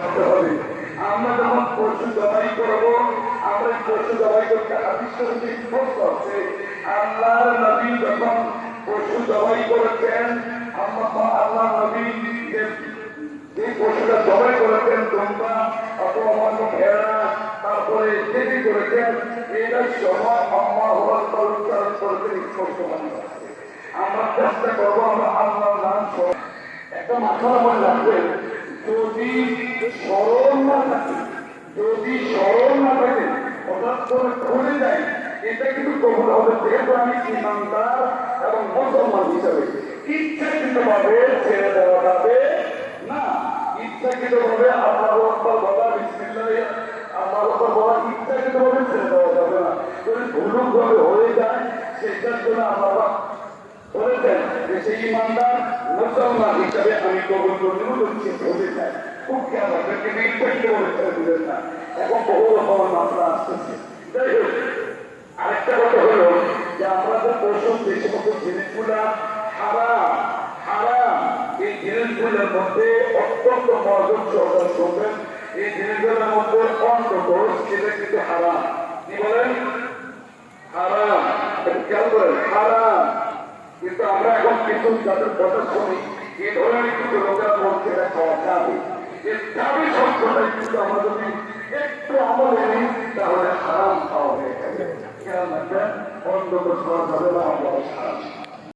আমরা যখন পশু জবাই করব, আমরা পশু জবাই করতে আছে। আল্লাহর নবী যখন পশু জবাই করেছেন আল্লাহ নবী যে পশুটা জবাই করেছেন, তোমরা, অথবা ভেড়া তারপরে যেটি করেছেন, এটার সময় আল্লাহ উচ্চারণ করেছেন স্পষ্ট মনে আমরা চেষ্টা করব আমরা আল্লাহর নাম একটা মাথা মনে রাখবেন। যদি স্মরণ না থাকে, যদি স্মরণ না থাকে হঠাৎ করে ভুলে যায়, এটা কিন্তু কবুল হবে যেহেতু আমি ইমানদার এবং মুসলমান হিসাবে। ইচ্ছাকৃত ভাবে ছেড়ে দেওয়া যাবে না। ইচ্ছাকৃত ভাবে আল্লাহ আকবর বলা, বিসমিল্লাহ, আল্লাহ আকবর বলা ইচ্ছাকৃত ভাবে ছেড়ে দেওয়া যাবে না। যদি ভুলুক হয়ে যায়, সেটার জন্য আল্লাহ বলেছেন যে সেই ইমানদার মুসলমান হিসাবে আমি কবুল করতে বলছি হতে খুব খেয়াল রাখবেন কিন্তু ইচ্ছাকৃত ছেড়ে দিলেন না এখন বহু রকমের মাত্রা আসতেছে। যাই হোক, আরেকটা কথা হলো যে আমরা যে যে সমস্ত জিনিসগুলা হারাম হারাম। এই জিনিসগুলোর মধ্যে অত্যন্ত মনোযোগ সহকারে শুনবেন এই জিনিসগুলোর মধ্যে অন্তত সেটা কিন্তু হারাম। কি বলেন? হারাম। খেয়াল করেন, হারাম। কিছু যাদের কথা শুনি এই ধরনের কিন্তু লোকেরা এটা যাবে কিন্তু যদি একটু আমলে তাহলে হারাম খাওয়া হয়ে অন্তত আমরা হারাম